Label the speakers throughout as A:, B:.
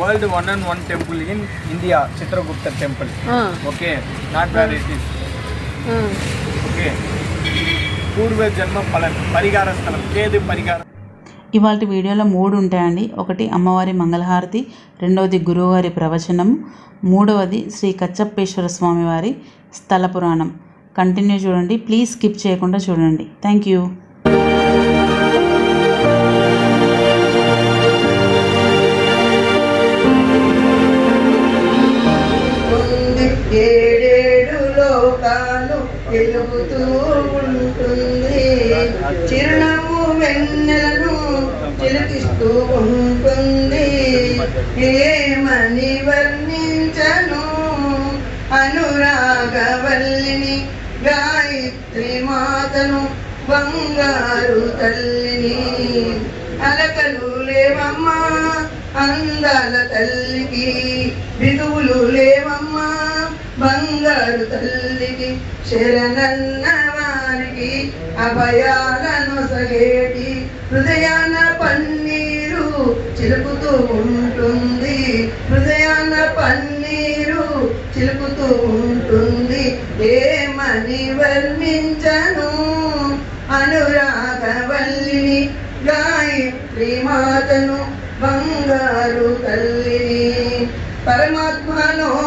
A: World one and one temple in India Chitragupta
B: temple.
A: Okay? Not where it is
B: uh.
A: Okay? పూర్వ జన్మ ఫలం పరిహార స్థలం. కేది పరిహారం
C: ఇవాళ వీడియోలో మూడు ఉంటాయండి. ఒకటి అమ్మవారి మంగళహారతి రెండవది గురువుగారి ప్రవచనం మూడవది శ్రీ కచ్చప్పేశ్వర స్వామి వారి స్థల పురాణం. కంటిన్యూ చూడండి. ప్లీజ్ స్కిప్ చేయకుండా చూడండి. థ్యాంక్ యూ
D: ఏడేడు లోకాలు వెలుగుతూ ఉంటుంది. చిరునవ్వు వెన్నెలను చిలికిస్తూ ఉంటుంది. ఏమని వర్ణించను? అనురాగవల్లిని గాయత్రి మాతను బంగారు తల్లిని. అలకలు లేవమ్మా అందాల తల్లికి బిగువులు లేవమ్మా. బంగారు తల్లికి శరణన్న వారికి అభయాలను సగేటి హృదయాన పన్నీరు చిలుకుతూ ఉంటుంది. హృదయాన పన్నీరు చిలుకుతూ ఉంటుంది. ఏమని వర్ణించను? అనురాగవల్లిని గాయత్రి మాతను బంగారు తల్లిని. పరమాత్మను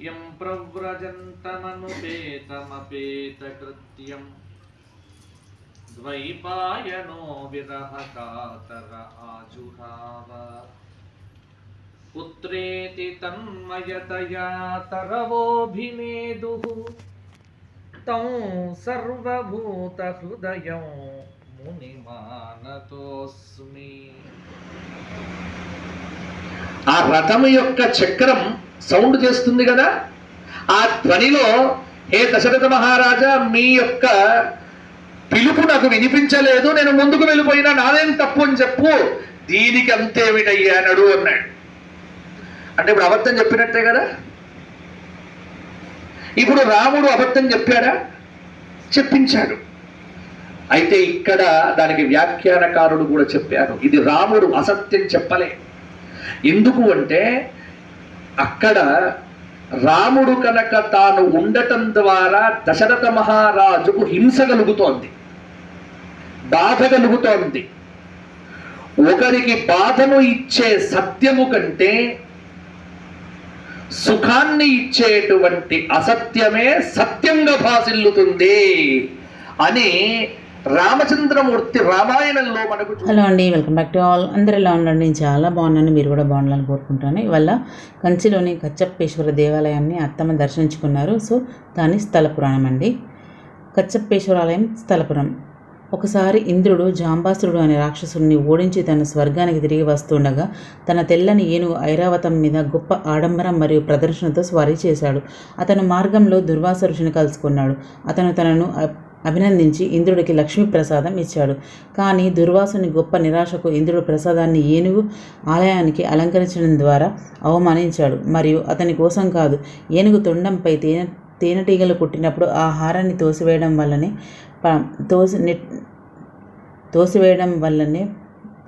E: यं प्रव्रजन्तमनुपेतमपेतकृत्यं द्वैपायनो विरहकातर आजुहाव पुत्रेति तन्मयतया तरवोऽभिनेदुः तं सर्वभूतहृदयं मुनिमानतोऽस्मि
F: ఆ రథము యొక్క చక్రం సౌండ్ చేస్తుంది కదా? ఆ ధ్వనిలో హే దశరథ మహారాజా మీ యొక్క పిలుపు నాకు వినిపించలేదు నేను ముందుకు వెళ్ళిపోయినా నాదేం తప్పు అని చెప్పు. దీనికి అంతేమిటయ్యా నడు అన్నాడు. అంటే ఇప్పుడు అబద్ధం చెప్పినట్టే కదా? ఇప్పుడు రాముడు అబద్ధం చెప్పాడా? చెప్పించాడు. అయితే ఇక్కడ దానికి వ్యాఖ్యానకారుడు కూడా చెప్పారు ఇది రాముడు అసత్యం చెప్పలే. ఎందుకు అంటే అక్కడ రాముడు కనుక తాను ఉండటం ద్వారా దశరథ మహారాజుకు హింస కలుగుతోంది బాధ కలుగుతోంది. ఒకరికి బాధను ఇచ్చే సత్యము కంటే సుఖాన్ని ఇచ్చేటువంటి అసత్యమే సత్యంగా భాసిల్లుతుంది అని రామచంద్రమూర్తి రామాయణంలో మనకు
C: హలో అండి వెల్కమ్ బ్యాక్ టు ఆల్. అందరు ఎలా ఉండండి? నేను చాలా బాగున్నాను మీరు కూడా బాగుండాలని కోరుకుంటాను. ఇవాళ కంచిలోని కచ్చప్పేశ్వర దేవాలయాన్ని అత్తమ్మ దర్శించుకున్నారు. సో దాని స్థల పురాణం అండి. కచ్చప్పేశ్వరాలయం స్థలపురం ఒకసారి ఇంద్రుడు జాంబాసురుడు అనే రాక్షసుడిని ఓడించి తన స్వర్గానికి తిరిగి వస్తుండగా తన తెల్లని ఏనుగు ఐరావతం మీద గొప్ప ఆడంబరం మరియు ప్రదర్శనతో స్వారీ చేశాడు. అతను మార్గంలో దుర్వాస ఋషిని కలుసుకున్నాడు. అతను తనను అభినందించి ఇంద్రుడికి లక్ష్మీ ప్రసాదం ఇచ్చాడు. కానీ దుర్వాసుని గొప్ప నిరాశకు ఇంద్రుడు ప్రసాదాన్ని ఏనుగు ఆలయానికి అలంకరించడం ద్వారా అవమానించాడు. మరియు అతని కోసం కాదు ఏనుగు తొండంపై తేనె తేనెటీగలు కుట్టినప్పుడు ఆ హారాన్ని తోసివేయడం వల్లనే ప- తోసి నెట్ తోసివేయడం వల్లనే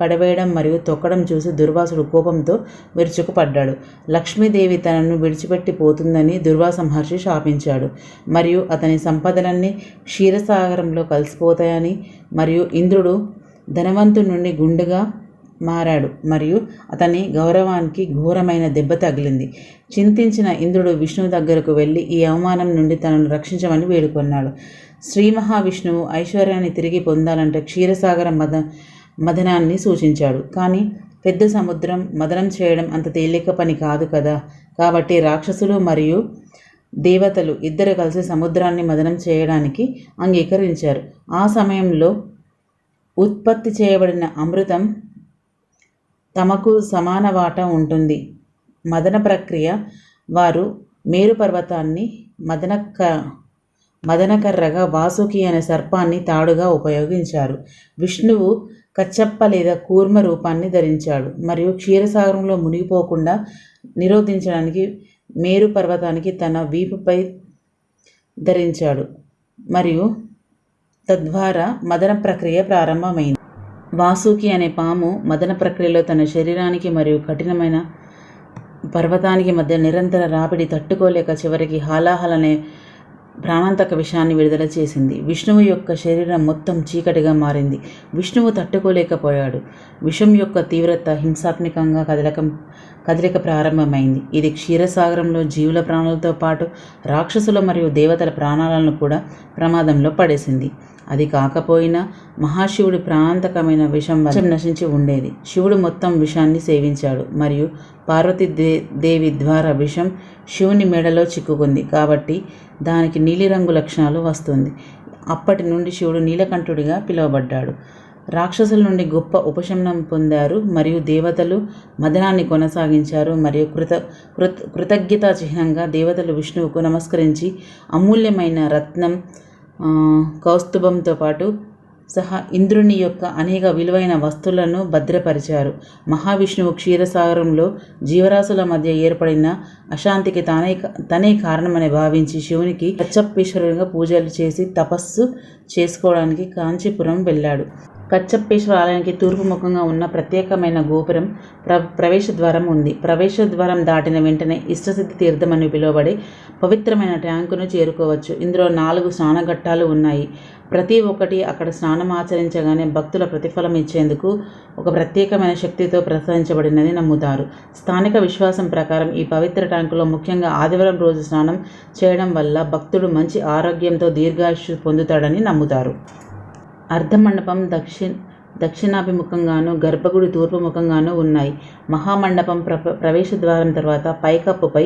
C: పడవేయడం మరియు తొక్కడం చూసి దుర్వాసుడు కోపంతో విరుచుకుపడ్డాడు. లక్ష్మీదేవి తనను విడిచిపెట్టి పోతుందని దుర్వాస మహర్షి శాపించాడు. మరియు అతని సంపదలన్నీ క్షీరసాగరంలో కలిసిపోతాయని మరియు ఇంద్రుడు ధనవంతు నుండి గుండుగా మారాడు. మరియు అతని గౌరవానికి ఘోరమైన దెబ్బ తగిలింది. చింతించిన ఇంద్రుడు విష్ణువు దగ్గరకు వెళ్ళి ఈ అవమానం నుండి తనను రక్షించమని వేడుకొన్నాడు. శ్రీ మహావిష్ణువు ఐశ్వర్యాన్ని తిరిగి పొందాలంటే క్షీరసాగరం మద మదనాన్ని సూచించాడు. కానీ పెద్ద సముద్రం మదనం చేయడం అంత తేలిక పని కాదు కదా. కాబట్టి రాక్షసులు మరియు దేవతలు ఇద్దరు కలిసి సముద్రాన్ని మదనం చేయడానికి అంగీకరించారు. ఆ సమయంలో ఉత్పత్తి చేయబడిన అమృతం తమకు సమాన వాటా ఉంటుంది. మదన ప్రక్రియ వారు మేరు పర్వతాన్ని మదనక్క మదనకర్రగా వాసుకి అనే సర్పాన్ని తాడుగా ఉపయోగించారు. విష్ణువు కచ్చప్ప లేదా కూర్మ రూపాన్ని ధరించాడు. మరియు క్షీరసాగరంలో మునిగిపోకుండా నిరోధించడానికి మేరు పర్వతానికి తన వీపుపై ధరించాడు. మరియు తద్వారా మదన ప్రక్రియ ప్రారంభమైంది. వాసుకి అనే పాము మదన ప్రక్రియలో తన శరీరానికి మరియు కఠినమైన పర్వతానికి మధ్య నిరంతర రాపిడి తట్టుకోలేక చివరికి హాలాహల్ అనే ప్రాణాంతక విషాన్ని విడుదల చేసింది. విష్ణువు యొక్క శరీరం మొత్తం చీకటిగా మారింది. విష్ణువు తట్టుకోలేకపోయాడు. విషం యొక్క తీవ్రత హింసాత్మకంగా కదలకం కదలిక ప్రారంభమైంది. ఇది క్షీరసాగరంలో జీవుల ప్రాణాలతో పాటు రాక్షసుల మరియు దేవతల ప్రాణాలను కూడా ప్రమాదంలో పడేసింది. అది కాకపోయినా మహాశివుడి ప్రాణాంతకమైన విషం వల్ల నశించి ఉండేది. శివుడు మొత్తం విషాన్ని సేవించాడు. మరియు పార్వతీ దే దేవి ద్వారా విషం శివుని మెడలో చిక్కుకుంది. కాబట్టి దానికి నీలిరంగు లక్షణాలు వస్తుంది. అప్పటి నుండి శివుడు నీలకంఠుడిగా పిలువబడ్డాడు. రాక్షసుల నుండి గొప్ప ఉపశమనం పొందారు. మరియు దేవతలు మదనాన్ని కొనసాగించారు. మరియు కృత కృత కృతజ్ఞతా చిహ్నంగా దేవతలు విష్ణువుకు నమస్కరించి అమూల్యమైన రత్నం కౌస్తుభంతో పాటు సహా ఇంద్రుని యొక్క అనేక విలువైన వస్తువులను భద్రపరిచారు. మహావిష్ణువు క్షీరసాగరంలో జీవరాశుల మధ్య ఏర్పడిన అశాంతికి తానే తనే కారణమని భావించి శివునికి కచ్చప్పేశ్వరునిగా పూజలు చేసి తపస్సు చేసుకోవడానికి కాంచీపురం వెళ్ళాడు. కచ్చప్పేశ్వర ఆలయానికి తూర్పు ముఖంగా ఉన్న ప్రత్యేకమైన గోపురం ప్ర ప్రవేశ ద్వారం ఉంది. ప్రవేశ ద్వారం దాటిన వెంటనే ఇష్టసిద్ధి తీర్థం అని పిలువబడే పవిత్రమైన ట్యాంకును చేరుకోవచ్చు. ఇందులో నాలుగు స్నానఘట్టాలు ఉన్నాయి. ప్రతి ఒక్కటి అక్కడ స్నానం ఆచరించగానే భక్తుల ప్రతిఫలం ఇచ్చేందుకు ఒక ప్రత్యేకమైన శక్తితో ప్రసాదించబడినది నమ్ముతారు. స్థానిక విశ్వాసం ప్రకారం ఈ పవిత్ర ట్యాంకులో ముఖ్యంగా ఆదివారం రోజు స్నానం చేయడం వల్ల భక్తుడు మంచి ఆరోగ్యంతో దీర్ఘాయుష్ పొందుతాడని నమ్ముతారు. అర్ధమండపం దక్షిణ దక్షిణాభిముఖంగాను గర్భగుడి తూర్పుముఖంగాను ఉన్నాయి. మహామండపం ప్ర ప్రవేశ ద్వారం తర్వాత పైకప్పుపై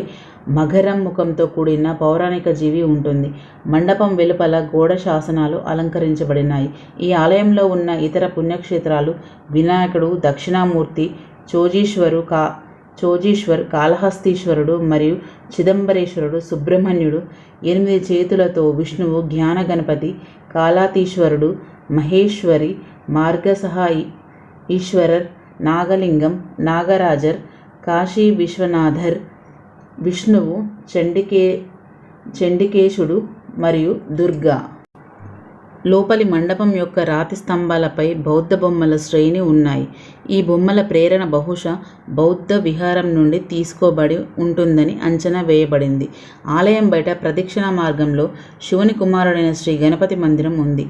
C: మగరం ముఖంతో కూడిన పౌరాణిక జీవి ఉంటుంది. మండపం వెలుపల గోడ శాసనాలు అలంకరించబడినాయి. ఈ ఆలయంలో ఉన్న ఇతర పుణ్యక్షేత్రాలు వినాయకుడు దక్షిణామూర్తి చోజీశ్వరు కా చోజీశ్వర్ కాళహస్తీశ్వరుడు మరియు చిదంబరేశ్వరుడు సుబ్రహ్మణ్యుడు ఎనిమిది చేతులతో విష్ణువు జ్ఞాన గణపతి కాళాతీశ్వరుడు మహేశ్వరి మార్గసహాయి ఈశ్వరర్ నాగలింగం నాగరాజర్ కాశీ విశ్వనాథర్ విష్ణువు చండికే చండికేశుడు మరియు దుర్గా. లోపలి మండపం యొక్క రాతి స్తంభాలపై బౌద్ధ బొమ్మల శ్రేణి ఉన్నాయి. ఈ బొమ్మల ప్రేరణ బహుశా బౌద్ధ విహారం నుండి తీసుకోబడి ఉంటుందని అంచనా వేయబడింది. ఆలయం బయట ప్రదక్షిణ మార్గంలో శివుని కుమారుడైన శ్రీ గణపతి మందిరం ఉంది.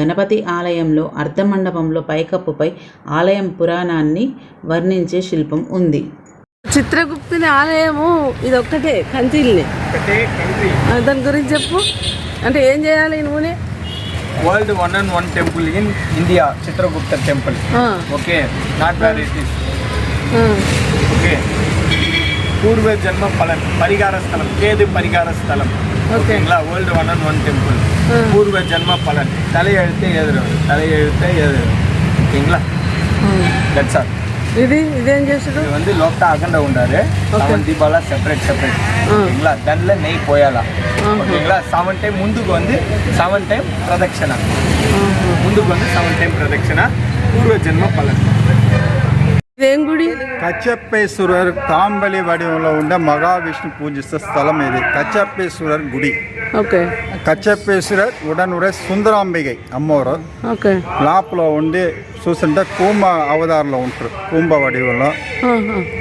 C: గణపతి ఆలయంలో అర్ధమండపంలో పైకప్పుపై ఆలయం పురాణాన్ని వర్ణించే శిల్పం ఉంది.
B: చిత్రగుప్తుని ఆలయము ఇది ఒక్కటే ఆ, దాని గురించి చెప్పు. అంటే ఏం చేయాలి నూనె?
A: World one and one temple in
B: India
A: சித்ரகுப்தர் temple okay not where
B: it
A: is okay பூர்வ ஜென்ம பலன் பரிகார ஸ்தலம் கேது பரிகார
B: ஸ்தலம்
A: ஓகேங்களா world one and one temple பூர்வ ஜென்ம பலன் தலையெழுத்தை எழுதுறவர் தலையெழுத்தை எழுதுறவர் ஓகேங்களா தட்ஸ் ஆர்
B: ఇది ఇదేం చేసుడు
A: இது வந்து லோக்டா அகண்ட உண்டாரு செவன் தீபாலா செப்பரேட் செப்பரேட் ஓகேங்களா தன்ல நெய் போயாலா ஓகேங்களா செவன் டைம் ముందుకు வந்து செவன் டைம் ప్రదక్షిణ ముందుకు வந்து செவன் டைம் ప్రదక్షిణ పూర్వ జన్మ పలన్
B: ఇదేం గుడి
G: కచ్చప్పేశ్వరర్ తాంబలి వడిలో ఉండే మహావిష్ణు పూజిస్తే స్థలం ఇది కచ్చప్పేశ్వరర్ గుడి
B: ఓకే
G: కచ్చప్పేశ్వరర్ ఉడనురే సుందరాంబిగై అమ్మవారు
B: ఓకే
G: లోపల ఉండి చూస్తుంటే కూంభ అవతారంలో ఉంటారు కుంభ వడిలో
B: ఆహా.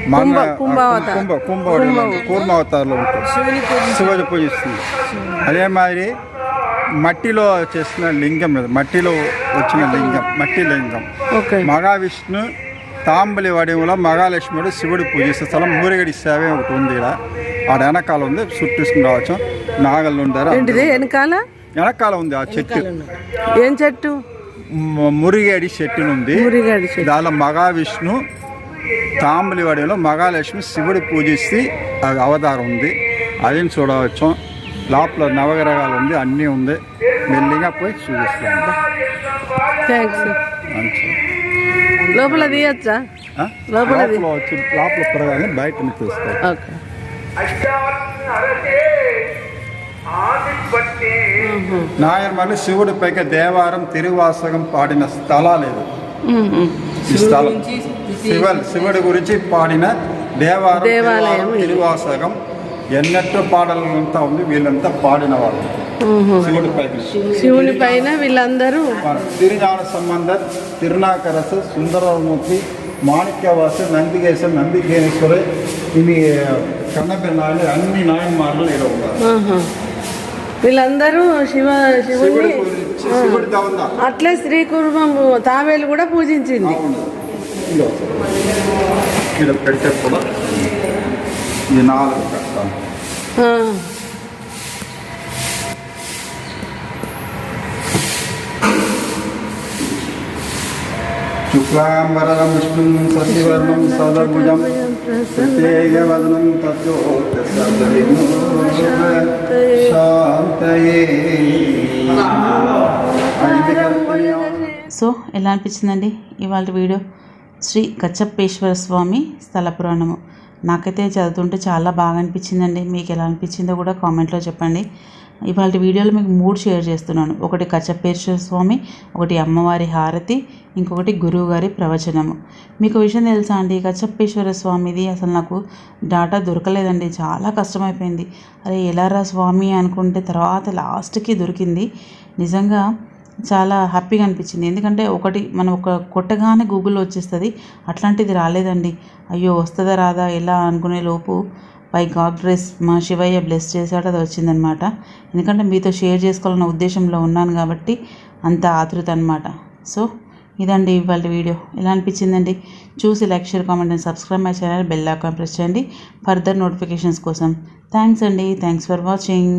G: మన-
B: కుంభ కుంభావతారం
G: కుంభ కుంభ వడిలో కూర్మ అవతారంలో ఉంటారు శివుని పూజిస్తుంది అదే మాదిరి మట్టిలో చేసిన లింగం ఇది మట్టిలో వచ్చిన లింగం మట్టి లింగం
B: ఓకే
G: మహావిష్ణు తాంబలి వడిలో మహాలక్ష్ముడు శివుడు పూజిస్తే స్థలం మూరిగడి సేవ ఒకటి ఉంది ఇక్కడ ఆడ వెనకాల ఉంది చుట్టూసుకుని రావచ్చు. నాగళ్ళు ఉంటారు.
B: ఏంటిది? వెనకాల?
G: వెనకాల ఉంది ఆ చెట్టు.
B: ఏం చెట్టు?
G: మురిగేడి చెట్టు. ఉంది దానిలో మహావిష్ణు తాంబలి వడిలో మహాలక్ష్మి శివుడు పూజిస్తే అది అవతారం ఉంది. అది చూడవచ్చు. లోపల నవగ్రహాలు ఉంది అన్నీ ఉంది. మెల్లిగా పోయి చూపిస్తాం.
B: థ్యాంక్స్ లోపల తీయచ్చా? లోపల
G: లోపల తిరగానే బయట నాయనమల్లి శివుడి పైకి దేవారం తిరువాసకం పాడిన స్థలాలు ఇది ఈ స్థలం శివ శివుడి గురించి పాడిన దేవారం. తిరువాసకం ఎన్నెట్టో పాటలంతా ఉంది వీళ్ళంతా పాడిన వాళ్ళు.
B: శివుని పైన. వీళ్ళందరూ
G: తిరుஞான సంబంధర్ తిరునాకరసు సుందరమూర్తి మాణిక్యవాస నందిగేశ నందికేశ్వర ఇవి కన్నపెన్నాళ్ళు అన్ని నాయన్మార్లు ఇక్కడ ఉన్నారు.
B: వీళ్ళందరూ శివ శివుని అట్లే శ్రీ కుటుంబం తావేలు కూడా పూజించింది.
G: పెట్టే కూడా ఈ నాలుగు శుక్లాంబరం విష్ణుం సశివర్ణం సదభుజం ప్రత్యేకవదనం శాంతయే
C: సో ఎలా అనిపించిందండి ఇవాళ వీడియో? శ్రీ గచ్చప్పేశ్వర స్వామి స్థల పురాణము. నాకైతే చదువుతుంటే చాలా బాగా అనిపించిందండి. మీకు ఎలా అనిపించిందో కూడా కామెంట్లో చెప్పండి. ఇవాళ వీడియోలో మీకు మూడు షేర్ చేస్తున్నాను. ఒకటి కచ్చప్పేశ్వర స్వామి ఒకటి అమ్మవారి హారతి ఇంకొకటి గురువుగారి ప్రవచనము. మీకు విషయం తెలుసా అండి? కచ్చప్పేశ్వర స్వామిది అసలు నాకు డాటా దొరకలేదండి. చాలా కష్టమైపోయింది. అరే ఎలారా స్వామి అనుకుంటే తర్వాత లాస్ట్కి దొరికింది. నిజంగా చాలా హ్యాపీగా అనిపించింది. ఎందుకంటే ఒకటి మనం ఒక కొట్టగానే గూగుల్లో వచ్చేస్తుంది. అట్లాంటిది రాలేదండి. అయ్యో వస్తుందా రాదా ఎలా అనుకునే లోపు బై గాడ్ డ్రెస్ మా శివయ్య బ్లెస్ చేశాడు అది వచ్చిందనమాట ఎందుకంటే మీతో షేర్ చేసుకోవాలన్న ఉద్దేశంలో ఉన్నాను కాబట్టి అంత ఆతృత అనమాట సో ఇదండి ఇవాళ వీడియో. ఎలా అనిపించిందండి? చూసి like share comment and subscribe my channel bell icon press చేయండి. ఫర్దర్ నోటిఫికేషన్స్ కోసం. థ్యాంక్స్ అండి. Thanks for watching.